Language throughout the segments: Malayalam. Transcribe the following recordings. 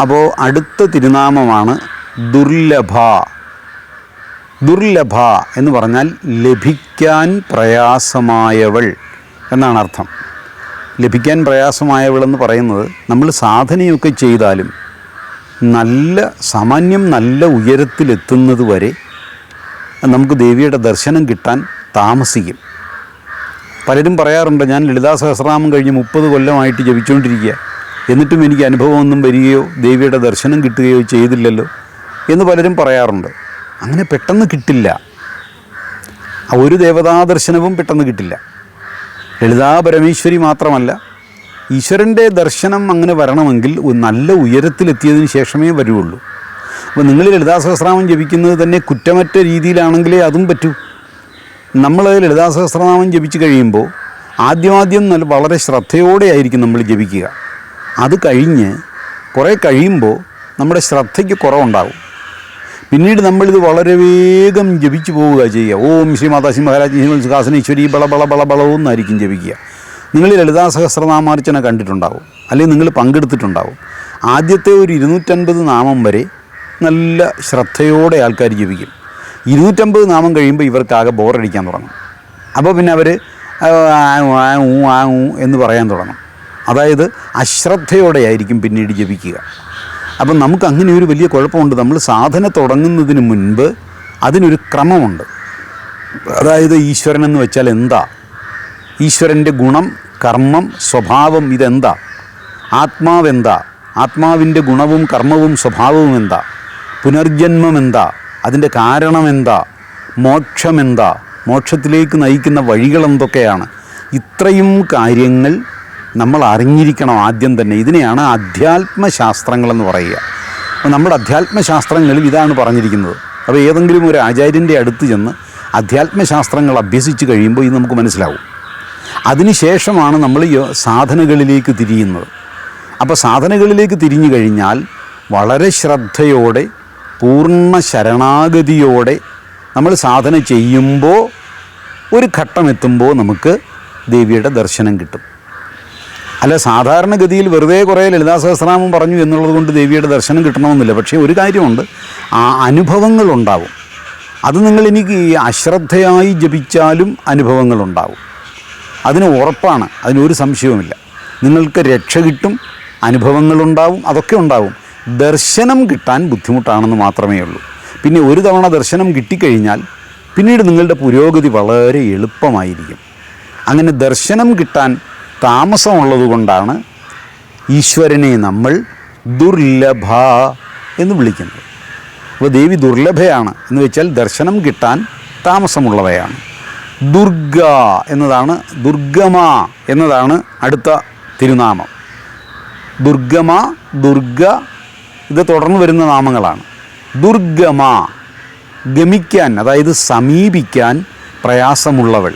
അപ്പോൾ അടുത്ത തിരുനാമമാണ് ദുർലഭ. ദുർലഭ എന്ന് പറഞ്ഞാൽ ലഭിക്കാൻ പ്രയാസമായവൾ എന്നാണ് അർത്ഥം. ലഭിക്കാൻ പ്രയാസമായവൾ എന്ന് പറയുന്നത് നമ്മൾ സാധനയൊക്കെ ചെയ്താലും നല്ല സാമാന്യം നല്ല ഉയരത്തിലെത്തുന്നത് വരെ നമുക്ക് ദേവിയുടെ ദർശനം കിട്ടാൻ താമസിക്കും. പലരും പറയാറുണ്ട് ഞാൻ ലളിതാ സഹസ്രനാമം കഴിഞ്ഞ് മുപ്പത് കൊല്ലമായിട്ട് ജപിച്ചുകൊണ്ടിരിക്കുക എന്നിട്ടും എനിക്ക് അനുഭവമൊന്നും വരികയോ ദേവിയുടെ ദർശനം കിട്ടുകയോ ചെയ്തില്ലല്ലോ എന്ന് പലരും പറയാറുണ്ട്. അങ്ങനെ പെട്ടെന്ന് കിട്ടില്ല. ഒരു ദേവതാ ദർശനവും പെട്ടെന്ന് കിട്ടില്ല. ലളിതാ പരമേശ്വരി മാത്രമല്ല ഈശ്വരന്റെ ദർശനം അങ്ങനെ വരണമെങ്കിൽ നല്ല ഉയരത്തിലെത്തിയതിന് ശേഷമേ വരുള്ളൂ അപ്പോൾ നിങ്ങൾ ലളിതാ സഹസ്രനാമം ജപിക്കുന്നത് തന്നെ കുറ്റമറ്റ രീതിയിലാണെങ്കിലേ അതും പറ്റൂ. നമ്മൾ ലളിതാ സഹസ്രനാമം ജപിച്ചു കഴിയുമ്പോൾ ആദ്യമാദ്യം നല്ല വളരെ ശ്രദ്ധയോടെ ആയിരിക്കും നമ്മൾ ജപിക്കുക. അത് കഴിഞ്ഞ് കുറേ കഴിയുമ്പോൾ നമ്മുടെ ശ്രദ്ധയ്ക്ക് കുറവുണ്ടാകും പിന്നീട് നമ്മളിത് വളരെ വേഗം ജപിച്ചു പോവുക ചെയ്യുക. ഓം ശ്രീ മാതാശ്രീ മഹാരാജ് സുഖാസനേശ്വരി ബള ബള ബള ബളവെന്നായിരിക്കും ജപിക്കുക. നിങ്ങൾ ലളിതാ സഹസ്രനാമാർച്ചന കണ്ടിട്ടുണ്ടാവും. അല്ലെങ്കിൽ നിങ്ങൾ പങ്കെടുത്തിട്ടുണ്ടാവും. ആദ്യത്തെ ഒരു ഇരുന്നൂറ്റൻപത് നാമം വരെ നല്ല ശ്രദ്ധയോടെ ആൾക്കാർ ജപിക്കും. ഇരുന്നൂറ്റമ്പത് നാമം കഴിയുമ്പോൾ ഇവർക്കാകെ ബോറടിക്കാൻ തുടങ്ങും. അപ്പോൾ പിന്നെ അവർ ആ ഊ ആ ഊ എന്ന് പറയാൻ തുടങ്ങും. അതായത് അശ്രദ്ധയോടെ ആയിരിക്കും പിന്നീട് ജപിക്കുക. അപ്പം നമുക്ക് അങ്ങനെ ഒരു വലിയ കുഴപ്പമുണ്ട്. നമ്മൾ സാധന തുടങ്ങുന്നതിന് മുൻപ് അതിനൊരു ക്രമമുണ്ട്. അതായത് ഈശ്വരൻ എന്ന് വെച്ചാൽ എന്താ? ഈശ്വരന്റെ ഗുണം കർമ്മം സ്വഭാവം ഇതെന്താ? ആത്മാവെന്താ ആത്മാവിന്റെ ഗുണവും കർമ്മവും സ്വഭാവവും എന്താ? പുനർജന്മം എന്താ? അതിന്റെ കാരണം എന്താ? മോക്ഷമെന്താ മോക്ഷത്തിലേക്ക് നയിക്കുന്ന വഴികൾ എന്തൊക്കെയാണ് ഇത്രയും കാര്യങ്ങൾ നമ്മൾ അറിഞ്ഞിരിക്കണം ആദ്യം തന്നെ. ഇതിനെയാണ് അധ്യാത്മശാസ്ത്രങ്ങളെന്ന് പറയുക. അപ്പോൾ നമ്മുടെ അധ്യാത്മശാസ്ത്രങ്ങളിൽ ഇതാണ് പറഞ്ഞിരിക്കുന്നത്. അപ്പോൾ ഏതെങ്കിലും ഒരു ആചാര്യന്റെ അടുത്ത് ചെന്ന് അധ്യാത്മശാസ്ത്രങ്ങൾ അഭ്യസിച്ച് കഴിയുമ്പോൾ ഇത് നമുക്ക് മനസ്സിലാവും. അതിനുശേഷമാണ് നമ്മൾ സാധനകളിലേക്ക് തിരിയുന്നത്. അപ്പോൾ സാധനകളിലേക്ക് തിരിഞ്ഞു കഴിഞ്ഞാൽ വളരെ ശ്രദ്ധയോടെ പൂർണ ശരണാഗതിയോടെ നമ്മൾ സാധന ചെയ്യുമ്പോൾ ഒരു ഘട്ടം എത്തുമ്പോൾ നമുക്ക് ദേവിയുടെ ദർശനം കിട്ടും. അല്ല സാധാരണഗതിയിൽ വെറുതെ കുറേ ലളിതാ സഹസ്രാമം പറഞ്ഞു എന്നുള്ളത് കൊണ്ട് ദേവിയുടെ ദർശനം കിട്ടണമെന്നില്ല. പക്ഷേ ഒരു കാര്യമുണ്ട്. ആ അനുഭവങ്ങളുണ്ടാവും. അത് നിങ്ങൾ എനിക്ക് അശ്രദ്ധയായി ജപിച്ചാലും അനുഭവങ്ങളുണ്ടാവും. അതിന് ഉറപ്പാണ്. അതിനൊരു സംശയവുമില്ല. നിങ്ങൾക്ക് രക്ഷ കിട്ടും അനുഭവങ്ങളുണ്ടാവും അതൊക്കെ ഉണ്ടാവും. ദർശനം കിട്ടാൻ ബുദ്ധിമുട്ടാണെന്ന് മാത്രമേ ഉള്ളൂ. പിന്നെ ഒരു തവണ ദർശനം കിട്ടിക്കഴിഞ്ഞാൽ പിന്നീട് നിങ്ങളുടെ പുരോഗതി വളരെ എളുപ്പമായിരിക്കും. അങ്ങനെ ദർശനം കിട്ടാൻ താമസമുള്ളത് കൊണ്ടാണ് ഈശ്വരനെ നമ്മൾ ദുർലഭ എന്ന് വിളിക്കുന്നത്. അപ്പോൾ ദേവി ദുർലഭയാണ് എന്ന് വെച്ചാൽ ദർശനം കിട്ടാൻ താമസമുള്ളവയാണ്. ദുർഗ എന്നതാണ് ദുർഗമ എന്നതാണ് അടുത്ത തിരുനാമം. ദുർഗമ ദുർഗ ഇത് തുടർന്ന് വരുന്ന നാമങ്ങളാണ്. ദുർഗമ ഗമിക്കാൻ അതായത് സമീപിക്കാൻ പ്രയാസമുള്ളവൾ.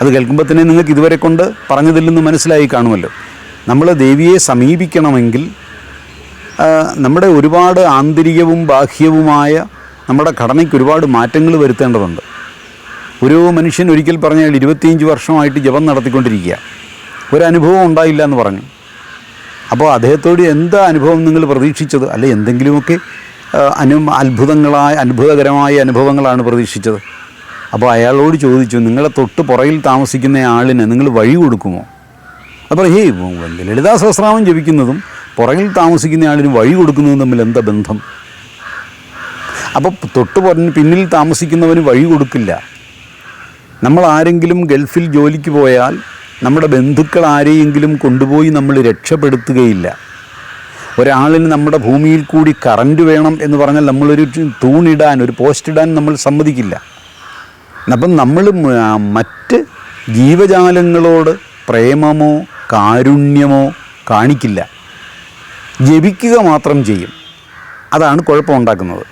അത് കേൾക്കുമ്പോൾ തന്നെ നിങ്ങൾക്ക് ഇതുവരെ കൊണ്ട് പറഞ്ഞതിൽ നിന്ന് മനസ്സിലായി കാണുമല്ലോ. നമ്മൾ ദേവിയെ സമീപിക്കണമെങ്കിൽ നമ്മുടെ ഒരുപാട് ആന്തരികവും ബാഹ്യവുമായ നമ്മുടെ ഘടനയ്ക്ക് ഒരുപാട് മാറ്റങ്ങൾ വരുത്തേണ്ടതുണ്ട്. ഒരു മനുഷ്യൻ ഒരിക്കൽ പറഞ്ഞാൽ ഇരുപത്തിയഞ്ച് വർഷമായിട്ട് ജപം നടത്തിക്കൊണ്ടിരിക്കുക. ഒരു ഉണ്ടായില്ല എന്ന് പറഞ്ഞു. അപ്പോൾ അദ്ദേഹത്തോട് എന്താ അനുഭവം നിങ്ങൾ പ്രതീക്ഷിച്ചത്? അല്ലെ എന്തെങ്കിലുമൊക്കെ അനു അത്ഭുതങ്ങളായ അത്ഭുതകരമായ അനുഭവങ്ങളാണ് പ്രതീക്ഷിച്ചത്? അപ്പോൾ അയാളോട് ചോദിച്ചു നിങ്ങളെ തൊട്ട് പുറകിൽ താമസിക്കുന്ന ആളിന് നിങ്ങൾ വഴി കൊടുക്കുമോ? അപ്പോൾ ഹേ ലളിതാ സഹസ്രാമം ജപിക്കുന്നതും പുറകിൽ താമസിക്കുന്ന ആളിന് വഴി കൊടുക്കുന്നതും തമ്മിൽ എന്താ ബന്ധം? അപ്പോൾ തൊട്ട് പറഞ്ഞ് പിന്നിൽ താമസിക്കുന്നവന് വഴി കൊടുക്കില്ല. നമ്മൾ ആരെങ്കിലും ഗൾഫിൽ ജോലിക്ക് പോയാൽ നമ്മുടെ ബന്ധുക്കൾ ആരെയെങ്കിലും കൊണ്ടുപോയി നമ്മൾ രക്ഷപ്പെടുത്തുകയില്ല. ഒരാളിന് നമ്മുടെ ഭൂമിയിൽ കൂടി കറണ്ട് വേണം എന്ന് പറഞ്ഞാൽ നമ്മളൊരു തൂണിടാൻ ഒരു പോസ്റ്റ് ഇടാൻ നമ്മൾ സമ്മതിക്കില്ല. അപ്പം നമ്മൾ മറ്റ് ജീവജാലങ്ങളോട് പ്രേമമോ കാരുണ്യമോ കാണിക്കില്ല. ജപിക്കുക മാത്രം ചെയ്യും. അതാണ് കുഴപ്പമുണ്ടാക്കുന്നത്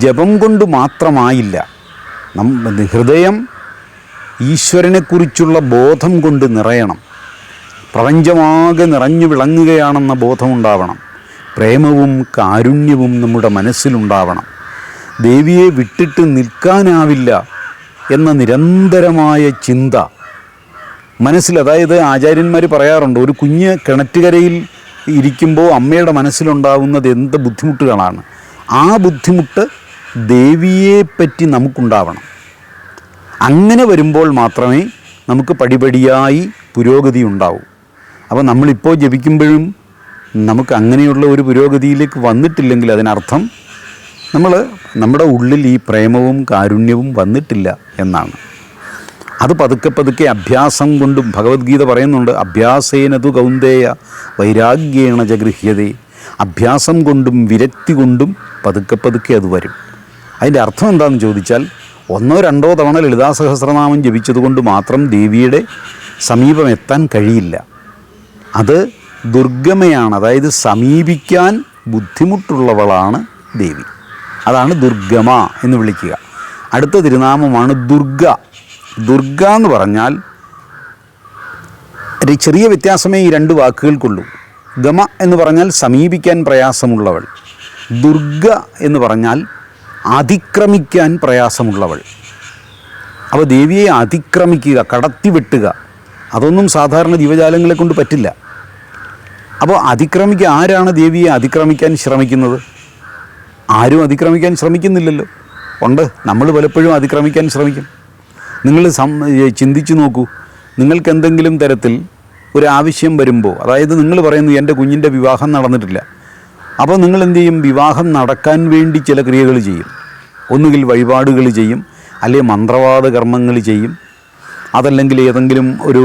ജപം കൊണ്ട് മാത്രമായില്ല. നം ഹൃദയം ഈശ്വരനെക്കുറിച്ചുള്ള ബോധം കൊണ്ട് നിറയണം. പ്രപഞ്ചമാകെ നിറഞ്ഞു വിളങ്ങുകയാണെന്ന ബോധമുണ്ടാവണം. പ്രേമവും കാരുണ്യവും നമ്മുടെ മനസ്സിലുണ്ടാവണം. ദേവിയെ വിട്ടിട്ട് നിൽക്കാനാവില്ല. എന്ന നിരന്തരമായ ചിന്ത. മനസ്സിൽ അതായത് ആചാര്യന്മാർ പറയാറുണ്ട് ഒരു കുഞ്ഞ് കിണറ്റുകരയിൽ ഇരിക്കുമ്പോൾ അമ്മയുടെ മനസ്സിലുണ്ടാവുന്നത് എന്ത് ബുദ്ധിമുട്ടുകളാണ്. ആ ബുദ്ധിമുട്ട് ദേവിയെപ്പറ്റി നമുക്കുണ്ടാവണം. അങ്ങനെ വരുമ്പോൾ മാത്രമേ നമുക്ക് പടിപടിയായി പുരോഗതി ഉണ്ടാവൂ. അപ്പോൾ നമ്മളിപ്പോൾ ജപിക്കുമ്പോഴും നമുക്ക് അങ്ങനെയുള്ള ഒരു പുരോഗതിയിലേക്ക് വന്നിട്ടില്ലെങ്കിൽ അതിനർത്ഥം നമ്മൾ നമ്മുടെ ഉള്ളിൽ ഈ പ്രേമവും കാരുണ്യവും വന്നിട്ടില്ല എന്നാണ്. അത് പതുക്കെ പതുക്കെ അഭ്യാസം കൊണ്ടും ഭഗവത്ഗീത പറയുന്നുണ്ട് അഭ്യാസേനതു കൗന്ദേയ വൈരാഗ്യേണ ജഗൃഹ്യതേ അഭ്യാസം കൊണ്ടും വിരക്തി കൊണ്ടും പതുക്കെ പതുക്കെ അത് വരും. അതിന്റെ അർത്ഥം എന്താണെന്ന് ചോദിച്ചാൽ ഒന്നോ രണ്ടോ തവണ ലളിതാ സഹസ്രനാമം ജപിച്ചതുകൊണ്ട് മാത്രം ദേവിയുടെ സമീപം എത്താൻ കഴിയില്ല. അത് ദുർഗമയാണ് അതായത് സമീപിക്കാൻ ബുദ്ധിമുട്ടുള്ളവളാണ് ദേവി. അതാണ് ദുർഗമ എന്ന് വിളിക്കുക. അടുത്ത തിരുനാമമാണ് ദുർഗ. ദുർഗ എന്ന് പറഞ്ഞാൽ ചെറിയ വ്യത്യാസമേ ഈ രണ്ട് വാക്കുകൾക്കുള്ളൂ. ഗമ എന്ന് പറഞ്ഞാൽ സമീപിക്കാൻ പ്രയാസമുള്ളവൾ. ദുർഗ എന്ന് പറഞ്ഞാൽ അതിക്രമിക്കാൻ പ്രയാസമുള്ളവൾ. അപ്പോൾ ദേവിയെ അതിക്രമിക്കുക കടത്തി വെട്ടുക അതൊന്നും സാധാരണ ജീവജാലങ്ങളെ കൊണ്ട് പറ്റില്ല. അപ്പോൾ അതിക്രമിക്കുക ആരാണ് ദേവിയെ അതിക്രമിക്കാൻ ശ്രമിക്കുന്നത്? ആരും അതിക്രമിക്കാൻ ശ്രമിക്കുന്നില്ലല്ലോ. ഉണ്ട്. നമ്മൾ പലപ്പോഴും അതിക്രമിക്കാൻ ശ്രമിക്കും. നിങ്ങൾ സം ചിന്തിച്ചു നോക്കൂ. നിങ്ങൾക്ക് എന്തെങ്കിലും തരത്തിൽ ഒരു ആവശ്യം വരുമ്പോൾ അതായത് നിങ്ങൾ പറയുന്നു എന്റെ കുഞ്ഞിന്റെ വിവാഹം നടന്നിട്ടില്ല. അപ്പോൾ നിങ്ങൾ എന്ത് ചെയ്യും? വിവാഹം നടക്കാൻ വേണ്ടി ചില ക്രിയകൾ ചെയ്യും. ഒന്നുകിൽ വഴിപാടുകൾ ചെയ്യും അല്ലെങ്കിൽ മന്ത്രവാദ കർമ്മങ്ങൾ ചെയ്യും. അതല്ലെങ്കിൽ ഏതെങ്കിലും ഒരു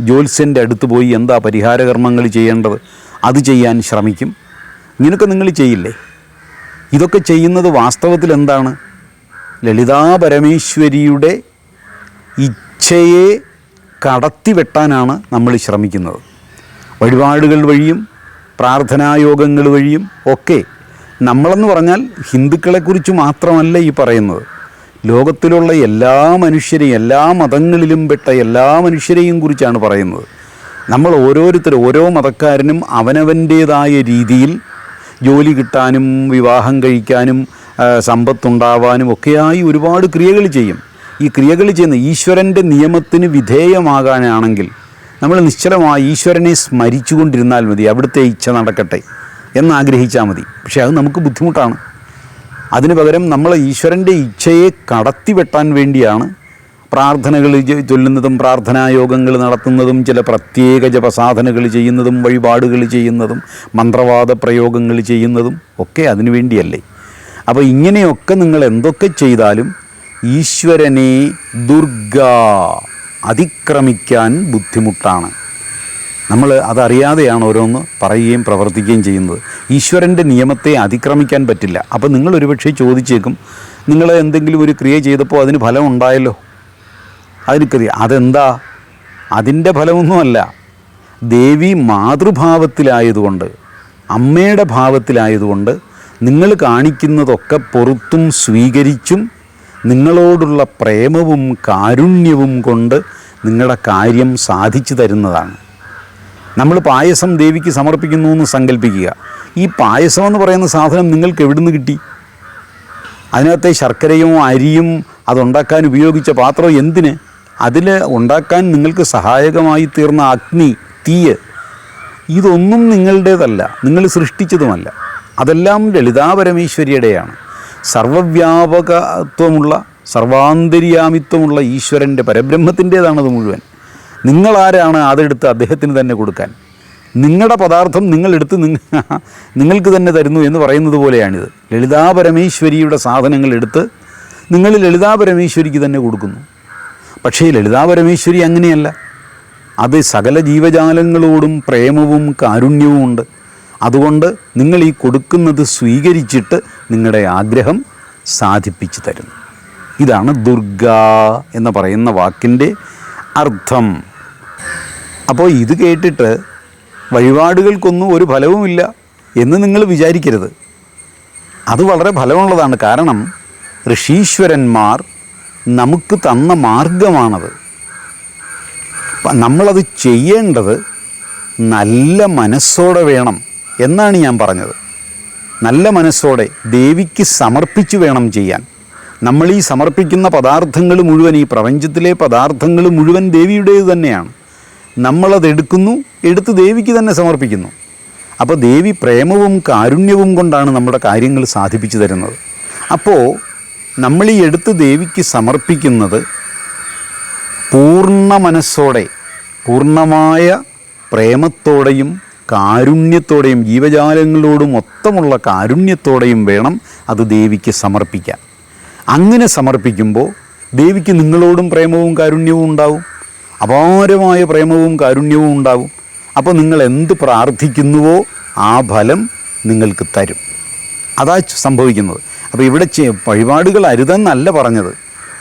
ജ്യോത്സ്യന്റെ അടുത്ത് പോയി എന്താ പരിഹാര കർമ്മങ്ങൾ ചെയ്യേണ്ടത്? അത് ചെയ്യാൻ ശ്രമിക്കും. ഇങ്ങനെയൊക്കെ നിങ്ങൾ ചെയ്യില്ലേ? ഇതൊക്കെ ചെയ്യുന്നത് വാസ്തവത്തിൽ എന്താണ്? ലളിതാ പരമേശ്വരിയുടെ ഇച്ഛയെ കടത്തിവെട്ടാനാണ് നമ്മൾ ശ്രമിക്കുന്നത്. വഴിപാടുകൾ വഴിയും പ്രാർത്ഥനായോഗങ്ങൾ വഴിയും ഒക്കെ നമ്മളെന്ന് പറഞ്ഞാൽ ഹിന്ദുക്കളെക്കുറിച്ച് മാത്രമല്ല ഈ പറയുന്നത്. ലോകത്തിലുള്ള എല്ലാ മനുഷ്യരെയും എല്ലാ മതങ്ങളിലും പെട്ട എല്ലാ മനുഷ്യരെയും കുറിച്ചാണ് പറയുന്നത്. നമ്മൾ ഓരോരുത്തരും ഓരോ മതക്കാരനും അവനവന്റേതായ രീതിയിൽ ജോലി കിട്ടാനും വിവാഹം കഴിക്കാനും സമ്പത്തുണ്ടാവാനും ഒക്കെയായി ഒരുപാട് ക്രിയകൾ ചെയ്യും. ഈ ക്രിയകൾ ചെയ്യുന്ന ഈശ്വരന്റെ നിയമത്തിന് വിധേയമാകാനാണെങ്കിൽ നമ്മൾ നിശ്ചലമായി ഈശ്വരനെ സ്മരിച്ചുകൊണ്ടിരുന്നാൽ മതി അവിടുത്തെ ഇച്ഛ നടക്കട്ടെ എന്നാഗ്രഹിച്ചാൽ മതി. പക്ഷേ അത് നമുക്ക് ബുദ്ധിമുട്ടാണ്. അതിന് പകരം നമ്മൾ ഈശ്വരന്റെ ഇച്ഛയെ കടത്തിവെട്ടാൻ വേണ്ടിയാണ് പ്രാർത്ഥനകൾ ചൊല്ലുന്നതും പ്രാർത്ഥനായോഗങ്ങൾ നടത്തുന്നതും ചില പ്രത്യേക ജപസാധനകൾ ചെയ്യുന്നതും വഴിപാടുകൾ ചെയ്യുന്നതും മന്ത്രവാദ പ്രയോഗങ്ങൾ ചെയ്യുന്നതും ഒക്കെ അതിനു വേണ്ടിയല്ലേ. അപ്പോൾ ഇങ്ങനെയൊക്കെ നിങ്ങൾ എന്തൊക്കെ ചെയ്താലും ഈശ്വരനെ ദുർഗ അതിക്രമിക്കാൻ ബുദ്ധിമുട്ടാണ്. നമ്മൾ അതറിയാതെയാണ് ഓരോന്ന് പറയുകയും പ്രവർത്തിക്കുകയും ചെയ്യുന്നത്. ഈശ്വരന്റെ നിയമത്തെ അതിക്രമിക്കാൻ പറ്റില്ല. അപ്പോൾ നിങ്ങൾ ഒരുപക്ഷെ ചോദിച്ചേക്കും നിങ്ങൾ എന്തെങ്കിലും ഒരു ക്രിയ ചെയ്തപ്പോൾ അതിന് ഫലം ഉണ്ടായല്ലോ. അതിന് ക്രിയ അതെന്താ? അതിന്റെ ഫലമൊന്നുമല്ല. ദേവി മാതൃഭാവത്തിലായതുകൊണ്ട് അമ്മയുടെ ഭാവത്തിലായതുകൊണ്ട് നിങ്ങൾ കാണിക്കുന്നതൊക്കെ പൊറുത്തും സ്വീകരിച്ചും നിങ്ങളോടുള്ള പ്രേമവും കാരുണ്യവും കൊണ്ട് നിങ്ങളുടെ കാര്യം സാധിച്ചു തരുന്നതാണ്. നമ്മൾ പായസം ദേവിക്ക് സമർപ്പിക്കുന്നു എന്ന് സങ്കല്പിക്കുക ഈ പായസം എന്ന് പറയുന്ന സാധനം നിങ്ങൾക്ക് എവിടുന്ന് കിട്ടി? അതിനകത്തെ ശർക്കരയും അരിയും അതുണ്ടാക്കാൻ ഉപയോഗിച്ച പാത്രം എന്തിന്? അതിൽ ഉണ്ടാക്കാൻ നിങ്ങൾക്ക് സഹായകമായി തീർന്ന അഗ്നി തീയ് ഇതൊന്നും നിങ്ങളുടേതല്ല. നിങ്ങൾ സൃഷ്ടിച്ചതുമല്ല. അതെല്ലാം ലളിതാപരമേശ്വരിയുടെയാണ്. സർവവ്യാപകത്വമുള്ള സർവാന്തര്യാമിത്വമുള്ള ഈശ്വരന്റെ പരബ്രഹ്മത്തിന്റേതാണത് മുഴുവൻ. നിങ്ങളാരാണ് അതെടുത്ത് അദ്ദേഹത്തിന് തന്നെ കൊടുക്കാൻ? നിങ്ങളുടെ പദാർത്ഥം നിങ്ങളെടുത്ത് നിങ്ങ നിങ്ങൾക്ക് തന്നെ തരുന്നു എന്ന് പറയുന്നത് പോലെയാണിത്. ലളിതാപരമേശ്വരിയുടെ സാധനങ്ങൾ എടുത്ത് നിങ്ങൾ ലളിതാപരമേശ്വരിക്ക് തന്നെ കൊടുക്കുന്നു. പക്ഷേ ലളിതാ പരമേശ്വരി അങ്ങനെയല്ല. അത് സകല ജീവജാലങ്ങളോടും പ്രേമവും കാരുണ്യവും ഉണ്ട്. അതുകൊണ്ട് നിങ്ങൾ ഈ കൊടുക്കുന്നത് സ്വീകരിച്ചിട്ട് നിങ്ങളുടെ ആഗ്രഹം സാധിപ്പിച്ചു തരുന്നു. ഇതാണ് ദുർഗ എന്ന് പറയുന്ന വാക്കിന്റെ അർത്ഥം. അപ്പോൾ ഇത് കേട്ടിട്ട് വഴിപാടുകൾക്കൊന്നും ഒരു ഫലവുമില്ല എന്ന് നിങ്ങൾ വിചാരിക്കരുത്. അത് വളരെ ഫലമുള്ളതാണ്. കാരണം ഋഷീശ്വരന്മാർ നമുക്ക് തന്ന മാർഗമാണത്. നമ്മളത് ചെയ്യേണ്ടത് നല്ല മനസ്സോടെ വേണം എന്നാണ് ഞാൻ പറഞ്ഞത്. നല്ല മനസ്സോടെ ദേവിക്ക് സമർപ്പിച്ച് വേണം ചെയ്യാൻ. നമ്മൾ ഈ സമർപ്പിക്കുന്ന പദാർത്ഥങ്ങൾ മുഴുവൻ ഈ പ്രപഞ്ചത്തിലെ പദാർത്ഥങ്ങൾ മുഴുവൻ ദേവിയുടേത് തന്നെയാണ്. നമ്മളത് എടുക്കുന്നു എടുത്ത് ദേവിക്ക് തന്നെ സമർപ്പിക്കുന്നു. അപ്പോൾ ദേവി പ്രേമവും കാരുണ്യവും കൊണ്ടാണ് നമ്മുടെ കാര്യങ്ങൾ സാധിപ്പിച്ചു തരുന്നത്. അപ്പോൾ നമ്മൾ ഈ എടുത്ത് ദേവിക്ക് സമർപ്പിക്കുന്നത് പൂർണ മനസ്സോടെ പൂർണമായ പ്രേമത്തോടെയും കാരുണ്യത്തോടെയും ജീവജാലങ്ങളോട് മൊത്തമുള്ള കാരുണ്യത്തോടെയും വേണം അത് ദേവിക്ക് സമർപ്പിക്കാൻ. അങ്ങനെ സമർപ്പിക്കുമ്പോൾ ദേവിക്ക് നിങ്ങളോടും പ്രേമവും കാരുണ്യവും ഉണ്ടാവും അപാരമായ പ്രേമവും കാരുണ്യവും ഉണ്ടാവും. അപ്പോൾ നിങ്ങൾ എന്ത് പ്രാർത്ഥിക്കുന്നുവോ ആ ഫലം നിങ്ങൾക്ക് തരും. അതാ സംഭവിക്കുന്നത്. അപ്പോൾ ഇവിടെ വഴിപാടുകൾ അരുതെന്നല്ല പറഞ്ഞത്.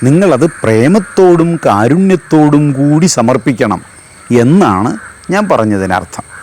നിങ്ങളത് പ്രേമത്തോടും കാരുണ്യത്തോടും കൂടി സമർപ്പിക്കണം എന്നാണ് ഞാൻ പറഞ്ഞതിനർത്ഥം.